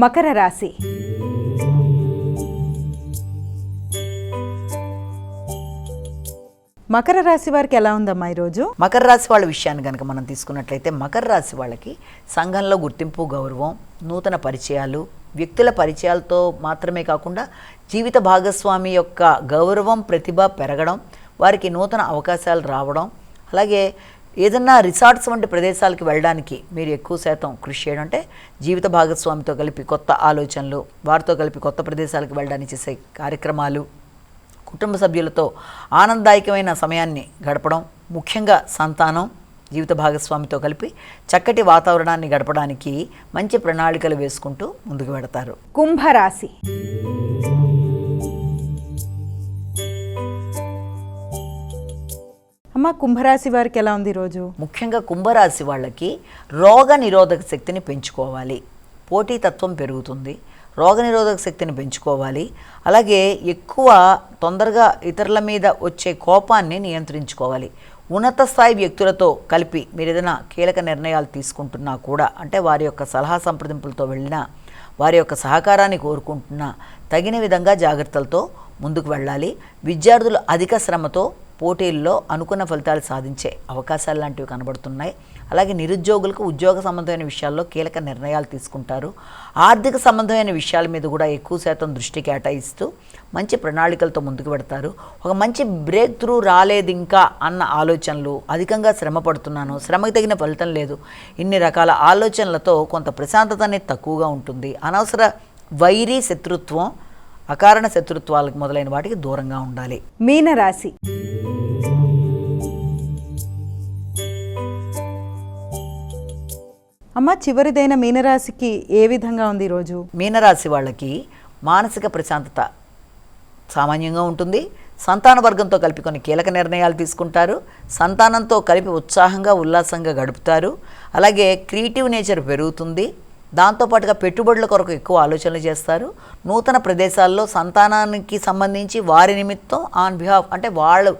మకర రాశి. మకర రాశి వారికి ఎలా ఉందమ్మా ఈరోజు? మకర రాశి వాళ్ళ విషయాన్ని కనుక మనం తీసుకున్నట్లయితే మకర రాశి వాళ్ళకి సంఘంలో గుర్తింపు గౌరవం నూతన పరిచయాలు వ్యక్తుల పరిచయాలతో మాత్రమే కాకుండా జీవిత భాగస్వామి యొక్క గౌరవం ప్రతిభ పెరగడం వారికి నూతన అవకాశాలు రావడం అలాగే ఏదన్నా రిసార్ట్స్ వంటి ప్రదేశాలకు వెళ్ళడానికి మీరు ఎక్కువ శాతం కృషి చేయడం అంటే జీవిత భాగస్వామితో కలిపి కొత్త ఆలోచనలు వారితో కలిపి కొత్త ప్రదేశాలకు వెళ్ళడానికి చేసే కార్యక్రమాలు కుటుంబ సభ్యులతో ఆనందదాయకమైన సమయాన్ని గడపడం ముఖ్యంగా సంతానం జీవిత భాగస్వామితో కలిపి చక్కటి వాతావరణాన్ని గడపడానికి మంచి ప్రణాళికలు వేసుకుంటూ ముందుకు పెడతారు కుంభరాశి. అమ్మా కుంభరాశి వారికి ఎలా ఉంది ఈరోజు? ముఖ్యంగా కుంభరాశి వాళ్ళకి రోగ నిరోధక శక్తిని పెంచుకోవాలి. పోటీతత్వం పెరుగుతుంది. రోగ నిరోధక శక్తిని పెంచుకోవాలి. అలాగే ఎక్కువ తొందరగా ఇతరుల మీద వచ్చే కోపాన్ని నియంత్రించుకోవాలి. ఉన్నత స్థాయి వ్యక్తులతో కలిపి మీరు ఏదైనా కీలక నిర్ణయాలు తీసుకుంటున్నా కూడా అంటే వారి యొక్క సలహా సంప్రదింపులతో వెళ్ళినా వారి యొక్క సహకారాన్ని కోరుకుంటున్నా తగిన విధంగా జాగ్రత్తలతో ముందుకు వెళ్ళాలి. విద్యార్థులు అధిక శ్రమతో పోటీల్లో అనుకున్న ఫలితాలు సాధించే అవకాశాలు లాంటివి కనబడుతున్నాయి. అలాగే నిరుద్యోగులకు ఉద్యోగ సంబంధమైన విషయాల్లో కీలక నిర్ణయాలు తీసుకుంటారు. ఆర్థిక సంబంధమైన విషయాల మీద కూడా ఎక్కువ శాతం దృష్టి కేటాయిస్తూ మంచి ప్రణాళికలతో ముందుకు పెడతారు. ఒక మంచి బ్రేక్ త్రూ రాలేదు ఇంకా అన్న ఆలోచనలు అధికంగా శ్రమ పడుతున్నాను. శ్రమకు తగిన ఫలితం లేదు. ఇన్ని రకాల ఆలోచనలతో కొంత ప్రశాంతత అనేది తక్కువగా ఉంటుంది. అనవసర వైరీ శత్రుత్వం అకారణ శత్రుత్వాలకు మొదలైన వాటికి దూరంగా ఉండాలి. మీనరాశి అమ్మ చివరిదైన మీనరాశికి ఏ విధంగా ఉంది ఈరోజు మీనరాశి వాళ్ళకి మానసిక ప్రశాంతత సామాన్యంగా ఉంటుంది. సంతాన వర్గంతో కలిపి కొన్ని కీలక నిర్ణయాలు తీసుకుంటారు. సంతానంతో కలిపి ఉత్సాహంగా ఉల్లాసంగా గడుపుతారు. అలాగే క్రియేటివ్ నేచర్ పెరుగుతుంది. దాంతోపాటుగా పెట్టుబడుల కొరకు ఎక్కువ ఆలోచనలు చేస్తారు. నూతన ప్రదేశాల్లో సంతానానికి సంబంధించి వారి నిమిత్తం ఆన్ బిహాఫ్ అంటే వాళ్ళు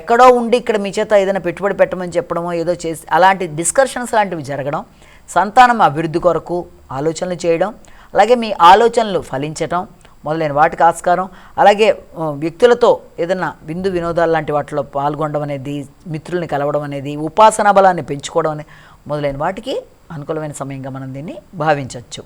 ఎక్కడో ఉండి ఇక్కడ మీ చేత ఏదైనా పెట్టుబడి పెట్టమని చెప్పడమో ఏదో చేసి అలాంటి డిస్కషన్స్ లాంటివి జరగడం సంతానం అభివృద్ధి కొరకు ఆలోచనలు చేయడం అలాగే మీ ఆలోచనలు ఫలించటం మొదలైన వాటికి ఆస్కారం అలాగే వ్యక్తులతో ఏదైనా విందు వినోదాలు లాంటి వాటిలో పాల్గొనడం అనేది మిత్రుల్ని కలవడం అనేది ఉపాసనా బలాన్ని పెంచుకోవడం అనేది మొదలైన వాటికి అనుకూలమైన సమయంగా మనం దీన్ని భావించవచ్చు.